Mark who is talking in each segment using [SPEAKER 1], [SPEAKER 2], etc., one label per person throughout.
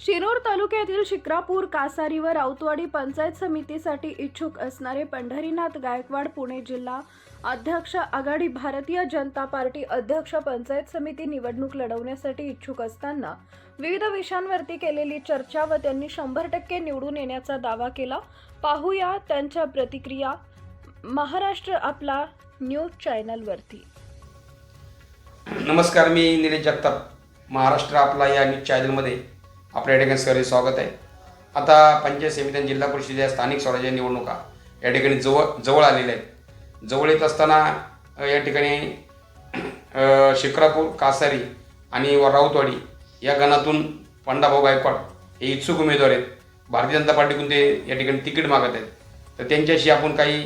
[SPEAKER 1] शिरोर तालुक्यातील शिक्रापूर कासारी व राऊतवाडी पंचायत समितीसाठी इच्छुक असणारे पंढरीनाथ गायकवाड पुणे जिल्हा अध्यक्ष आघाडी भारतीय जनता पार्टी अध्यक्ष पंचायत समिती निवडणूक लढवण्यासाठी इच्छुक असताना विविध विषयांवरती केलेली चर्चा व त्यांनी शंभर टक्के निवडून येण्याचा दावा केला. पाहूया त्यांच्या प्रतिक्रिया. महाराष्ट्र आपला न्यूज चॅनलवरती.
[SPEAKER 2] नमस्कार मी निलेश जगताप. महाराष्ट्र आपला या न्यूज चॅनलमध्ये आपल्या या ठिकाणी सर्व स्वागत आहे. आता पंचायत समिती आणि जिल्हा परिषदेच्या स्थानिक स्वराज्य निवडणुका या ठिकाणी जवळ जवळ आलेल्या आहेत. जवळ येत असताना या ठिकाणी शिक्रापूर कासारी आणि राऊतवाडी या गणातून पंडाभाऊ गायकवाड हे इच्छुक उमेदवार आहेत. भारतीय जनता पार्टीकडून ते या ठिकाणी तिकीट मागत आहेत. तर त्यांच्याशी आपण काही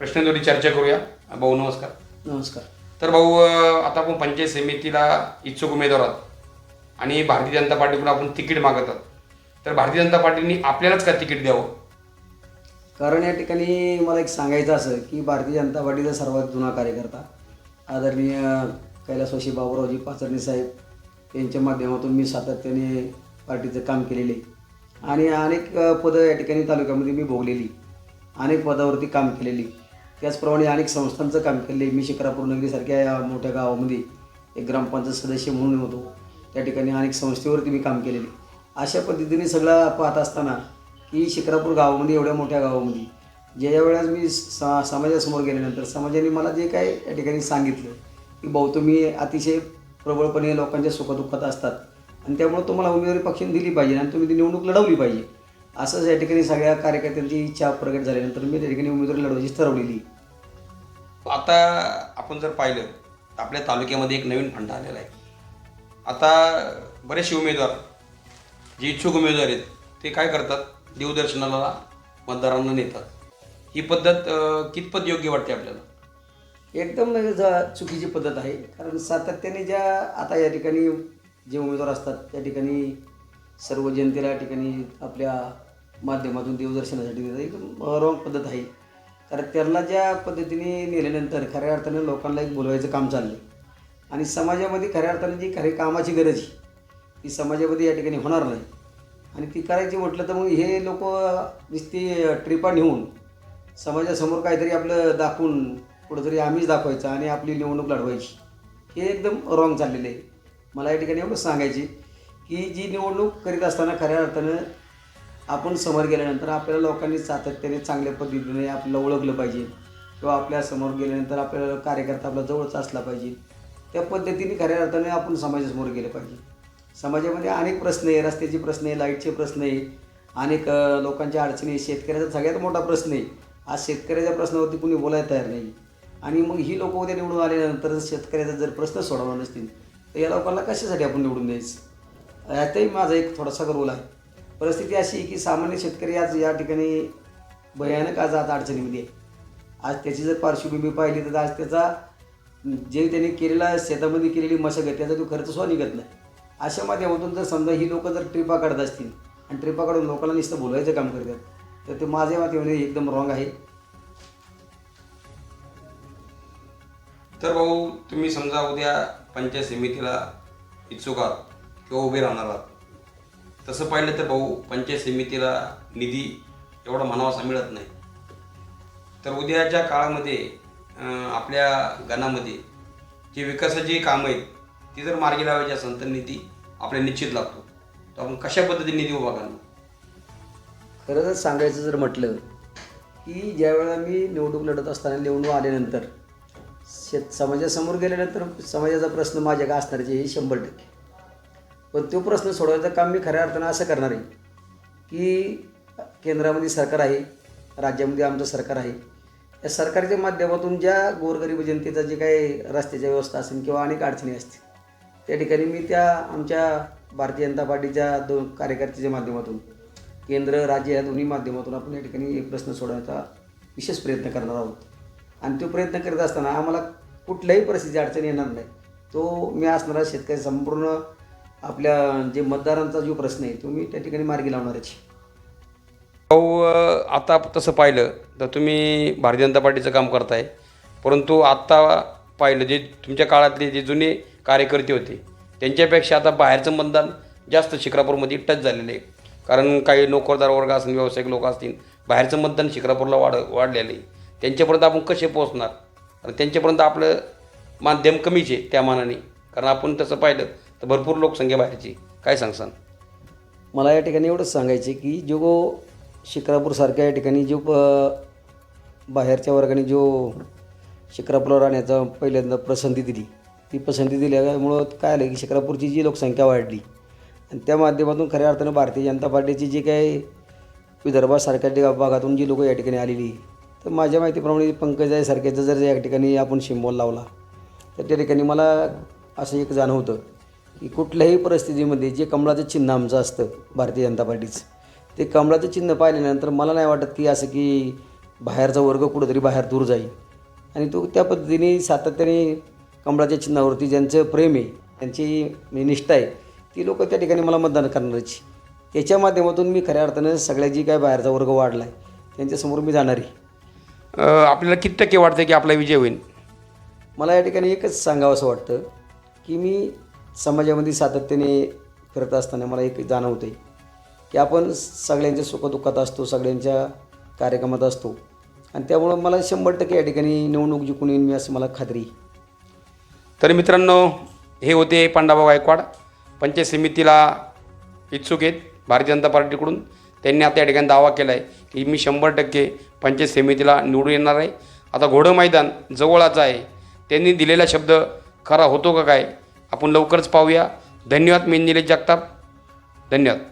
[SPEAKER 2] प्रश्नोत्तरी चर्चा करूया. भाऊ नमस्कार.
[SPEAKER 3] नमस्कार.
[SPEAKER 2] तर भाऊ आता आपण पंचायत समितीला इच्छुक उमेदवार आहात. आणि भारतीय जनता पार्टीकडून आपण तिकीट मागत तर भारतीय जनता पार्टीने आपल्यालाच का तिकीट द्यावं?
[SPEAKER 3] कारण या ठिकाणी मला एक सांगायचं असं की भारतीय जनता पार्टीचा सर्वात जुना कार्यकर्ता आदरणीय कैलासवाशी बाबूरावजी पाचरणी साहेब यांच्या माध्यमातून मी सातत्याने पार्टीचं काम केलेले. आणि अनेक पदं या ठिकाणी तालुक्यामध्ये मी भोगलेली. अनेक पदावरती काम केलेली. त्याचप्रमाणे अनेक संस्थांचं काम केले मी शिक्रापूर नगरीसारख्या या मोठ्या गावामध्ये एक ग्रामपंचायत सदस्य म्हणून होतो. त्या ठिकाणी अनेक संस्थेवरती मी काम केलेले. अशा पद्धतीने सगळं पाहत असताना की शिक्रापूर गावामध्ये एवढ्या मोठ्या गावामध्ये ज्या वेळेस मी सा समाजासमोर गेल्यानंतर समाजाने मला जे काय या ठिकाणी सांगितलं की भाऊ तुम्ही अतिशय प्रबळपणे लोकांच्या सुखदुःखात असतात आणि त्यामुळे तुम्हाला उमेदवारी पक्षाने दिली पाहिजे आणि तुम्ही ती निवडणूक लढवली पाहिजे. असंच या ठिकाणी सगळ्या कार्यकर्त्यांची इच्छा प्रकट झाल्यानंतर मी त्या ठिकाणी उमेदवारी लढवायची ठरवलेली.
[SPEAKER 2] आता आपण जर पाहिलं आपल्या तालुक्यामध्ये एक नवीन फंड आलेला आहे. आता बरेचसे उमेदवार जे इच्छुक उमेदवार आहेत ते काय करतात? देवदर्शनाला मतदारांना नेतात. ही पद्धत कितपत योग्य वाटते आपल्याला?
[SPEAKER 3] एकदम म्हणजे जा- चुकीची पद्धत आहे. कारण सातत्याने ज्या आता या ठिकाणी जे उमेदवार असतात त्या ठिकाणी सर्व जनतेला या ठिकाणी आपल्या माध्यमातून देवदर्शनासाठी देतात एकदम रॉंग पद्धत आहे. कारण त्यांना ज्या पद्धतीने नेल्यानंतर खऱ्या अर्थाने लोकांना एक बोलवायचं काम चाललं आणि समाजामध्ये खऱ्या अर्थाने जी खरी कामाची गरज आहे ती समाजामध्ये या ठिकाणी होणार नाही. आणि ती करायची म्हटलं तर मग हे लोक नुसती ट्रिपा नेऊन समाजासमोर काहीतरी आपलं दाखवून कुठंतरी आम्हीच दाखवायचं आणि आपली निवडणूक लढवायची. हे एकदम रॉंग चाललेलं आहे. मला या ठिकाणी एवढं सांगायची की जी निवडणूक करीत असताना खऱ्या अर्थानं आपण समोर गेल्यानंतर आपल्याला लोकांनी सातत्याने चांगल्या पद्धतीने आपल्याला ओळखलं पाहिजे. किंवा आपल्यासमोर गेल्यानंतर आपल्याला कार्यकर्ता आपला जवळच असला पाहिजे. त्या पद्धतीने खऱ्या अर्थाने आपण समाजासमोर गेलं पाहिजे. समाजामध्ये अनेक प्रश्न आहे रस्त्याचे प्रश्न आहे लाईटचे प्रश्न आहे अनेक लोकांच्या अडचणी आहे शेतकऱ्याचा सगळ्यात मोठा प्रश्न आहे. आज शेतकऱ्याच्या प्रश्नावरती कुणी बोलायला तयार नाही. आणि मग ही लोक उद्या निवडून आल्यानंतर शेतकऱ्याचा जर प्रश्न सोडवणार नसतील तर या लोकांना कशासाठी आपण निवडून द्यायचं? यातही माझा एक थोडासा रोल आहे. परिस्थिती अशी आहे की सामान्य शेतकरी आज या ठिकाणी भयानक आज आता अडचणीमध्ये आहे. आज त्याची जर पार्श्वभूमी पाहिली तर आज त्याचा जे त्याने केलेला शेतामध्ये केलेली मशागत त्याचा तो खर्च सुद्धा निघत नाही. अशा माध्यमातून जर समजा ही लोक जर ट्रिपा काढत असतील आणि ट्रिपा काढून लोकांना नुसतं बोलवायचं काम करतात तर ते माझ्या माध्यमाने एकदम रॉंग आहे.
[SPEAKER 2] तर भाऊ तुम्ही समजा उद्या पंचायत समितीला इच्छुक आहात किंवा उभे राहणार आहात तसं पाहिलं तर भाऊ पंचायत समितीला निधी एवढा म्हणावासा मिळत नाही. तर उद्याच्या काळामध्ये आपल्या गणामध्ये जे विकासाची कामं आहेत ती जर मार्गी लावायची असेल तर निधी आपल्याला निश्चित लागतो. तर आपण कशा पद्धतीने निधी उभा करणार?
[SPEAKER 3] खरं तर सांगायचं जर म्हटलं की ज्यावेळेला मी निवडणूक लढत असताना निवडणूक आल्यानंतर शेत समाजासमोर गेल्यानंतर समाजाचा प्रश्न माझ्या का असणारचे हे शंभर टक्के. पण तो प्रश्न सोडवायचं काम मी खऱ्या अर्थानं असं करणार आहे की केंद्रामध्ये सरकार आहे राज्यामध्ये आमचं सरकार आहे या सरकारच्या माध्यमातून ज्या गोरगरीब जनतेचा जे काही रस्त्याच्या व्यवस्था असेल किंवा अनेक अडचणी असतील त्या ठिकाणी मी त्या आमच्या भारतीय जनता पार्टीच्या दोन कार्यकर्त्याच्या माध्यमातून केंद्र राज्य या दोन्ही माध्यमातून आपण या ठिकाणी एक प्रश्न सोडवण्याचा विशेष प्रयत्न करणार आहोत आणि तो प्रयत्न करत असताना आम्हाला कुठल्याही परिस्थिती अडचण येणार नाही तो मी असणारा शेतकरी संपूर्ण आपल्या जे मतदारांचा जो प्रश्न आहे तो मी त्या ठिकाणी मार्गी लावणारच आहे.
[SPEAKER 2] भाऊ आता तसं पाहिलं तर तुम्ही भारतीय जनता पार्टीचं काम करताय. परंतु आत्ता पाहिलं जे तुमच्या काळातले जे जुने कार्यकर्ते होते त्यांच्यापेक्षा आता बाहेरचं मतदान जास्त शिक्रापूरमध्ये टच झालेलं आहे. कारण काही नोकरदार वर्ग असतील व्यावसायिक लोक असतील बाहेरचं मतदान शिक्रापूरला वाढ वाढलेलं आहे. त्यांच्यापर्यंत आपण कसे पोहोचणार? आणि त्यांच्यापर्यंत आपलं माध्यम कमीच आहे त्या मानाने. कारण आपण तसं पाहिलं तर भरपूर लोकसंख्या बाहेरची. काय सांगसान?
[SPEAKER 3] मला या ठिकाणी एवढंच सांगायचं की जो शिक्रापूरसारख्या या ठिकाणी जो प- बाहेरच्या वर्गाने जो शिक्रापूरला राहण्याचा पहिल्यांदा पसंती दिली. ती पसंती दिल्यामुळं काय आलं की शिक्रापूरची जी लोकसंख्या वाढली आणि त्या माध्यमातून खऱ्या अर्थानं भारतीय जनता पार्टीची जी काही विदर्भासारख्या भागातून जी लोकं या ठिकाणी आलेली तर माझ्या माहितीप्रमाणे पंकजाईसारख्याचं जर या ठिकाणी आपण शिंबॉल लावला तर त्या ठिकाणी मला असं एक जाणवतं की कुठल्याही परिस्थितीमध्ये जे कमळाचं चिन्ह आमचं असतं भारतीय जनता पार्टीचं ते कमळाचं चिन्ह पाहिल्यानंतर मला नाही वाटत की असं की बाहेरचा वर्ग कुठंतरी बाहेर दूर जाईल. आणि तो त्या पद्धतीने सातत्याने कमळाच्या चिन्हावरती ज्यांचं प्रेम आहे त्यांची निष्ठा आहे ती लोक त्या ठिकाणी मला मतदान करणारच. याच्या माध्यमातून मी खऱ्या अर्थानं सगळ्या जी काय बाहेरचा वर्ग वाढला आहे त्यांच्यासमोर मी जाणार आहे.
[SPEAKER 2] आपल्याला किती टक्के वाटतं की आपला विजय होईल?
[SPEAKER 3] मला या ठिकाणी एकच सांगावं असं वाटतं की मी समाजामध्ये सातत्याने फिरत असताना मला एक जाणवतं आहे की आपण सगळ्यांच्या सुखदुःखात असतो सगळ्यांच्या कार्यक्रमात असतो. आणि त्यामुळं मला शंभर टक्के या ठिकाणी निवडणूक जिंकून येईन मी असं मला खात्री
[SPEAKER 2] तर मित्रांनो हे होते पांडाभाऊ गायकवाड. पंचायत समितीला इच्छुक आहेत भारतीय जनता पार्टीकडून. त्यांनी आता या ठिकाणी दावा केला आहे की मी शंभर टक्के पंचायत समितीला निवडून येणार आहे. आता घोडं मैदान जवळच आहे. त्यांनी दिलेला शब्द खरा होतो का काय? आपण लवकरच पाहूया. धन्यवाद मी निलेश जगताप. धन्यवाद.